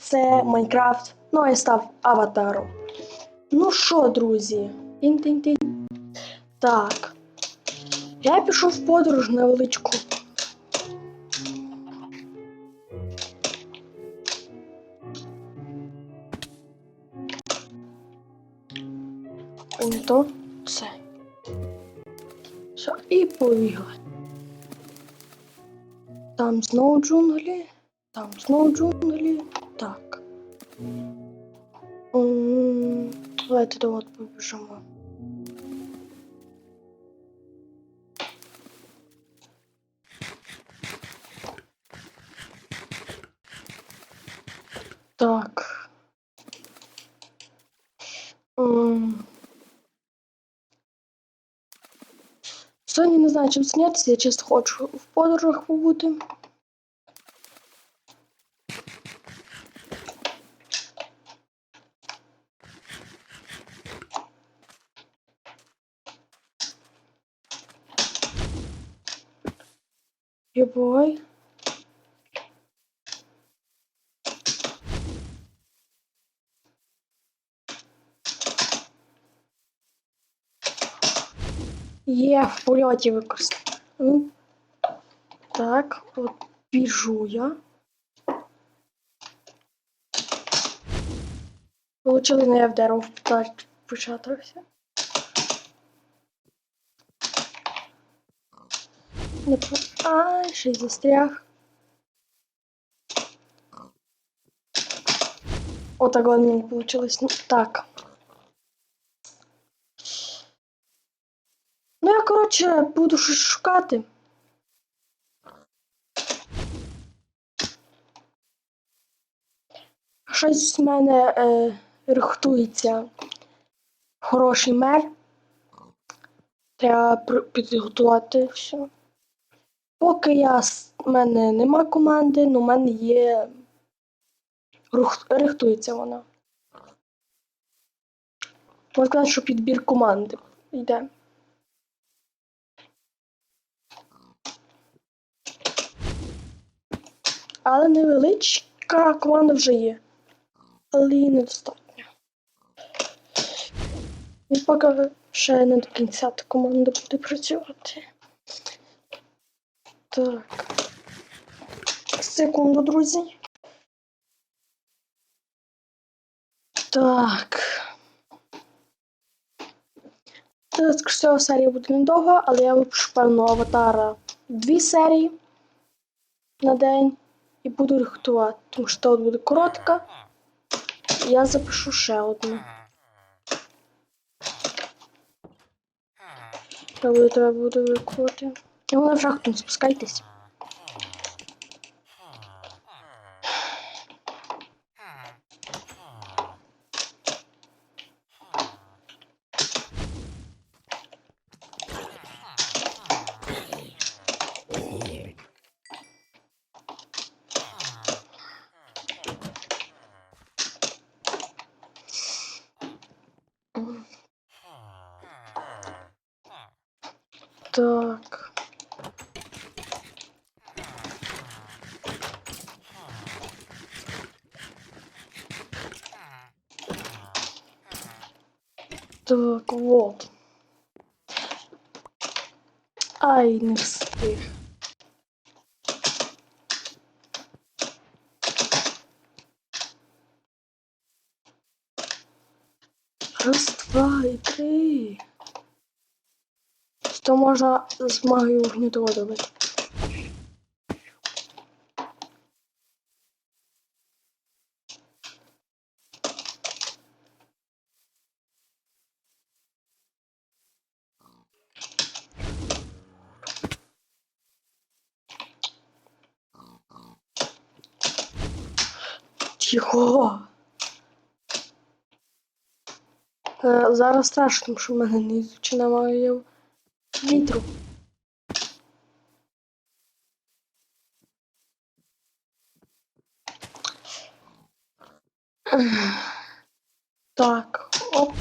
це Майнкрафт. Ну, а я став аватаром. Ну що, друзі? Тінь-тінь-тінь. Так. Я пішов в подорож невеличку. Не то все. Все, і побігли. Там знову джунглі, там знову джунглі. Давайте до от побіжимо. Так. Сьогодні не знаю, чим зайнятися, я чисто хочу в подорожах побути. Єбой. Є в польоті використати. Ну, Так, от біжу я. Получили не я в дерево Не по... Ай, й застряг. Отак от мені получилось. Ну, так. Ну, я, коротше, буду щось шукати. Щось в мене е, рихтується хороший мер. Треба підготувати все. Поки я в мене нема команди, але в мене є. рух- Рихтується вона. Можна сказати, що підбір команди йде. Але невеличка команда вже є. Але її недостатньо. І поки ще не до кінця та команда буде працювати. Так. Секунду, друзі. Так. Це ця серія буде недовго, але я випишу певно аватара дві серії на день і буду рихтувати, тому що от буде коротка. Я запишу ще одну. Тебе буду викувати. І вона в шахту не спускайтесь. Так. Так, вот. Ай, не встиг. Раз, два і три. То можна з магією вогню робити. Тихо. Е, зараз страшно, що в мене не чи немає вітру. Так, оп.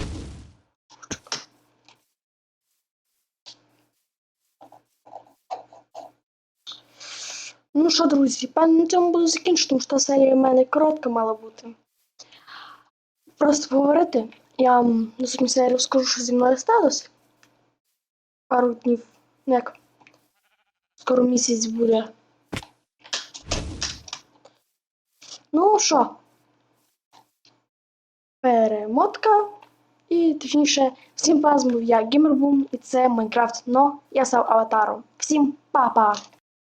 Ну що, друзі, певно, на цьому буду закінчити, тому що та серія в мене коротка мала бути. Просто поговорити. Я вам на наступній серії розкажу, що зі мною сталося. Пару днів. Ну як? Скоро місяць буде. Ну що? Перемотка. І точніше, всім пазмов я Геймербум, і це Майнкрафт, но я став аватаром. Всім па-па!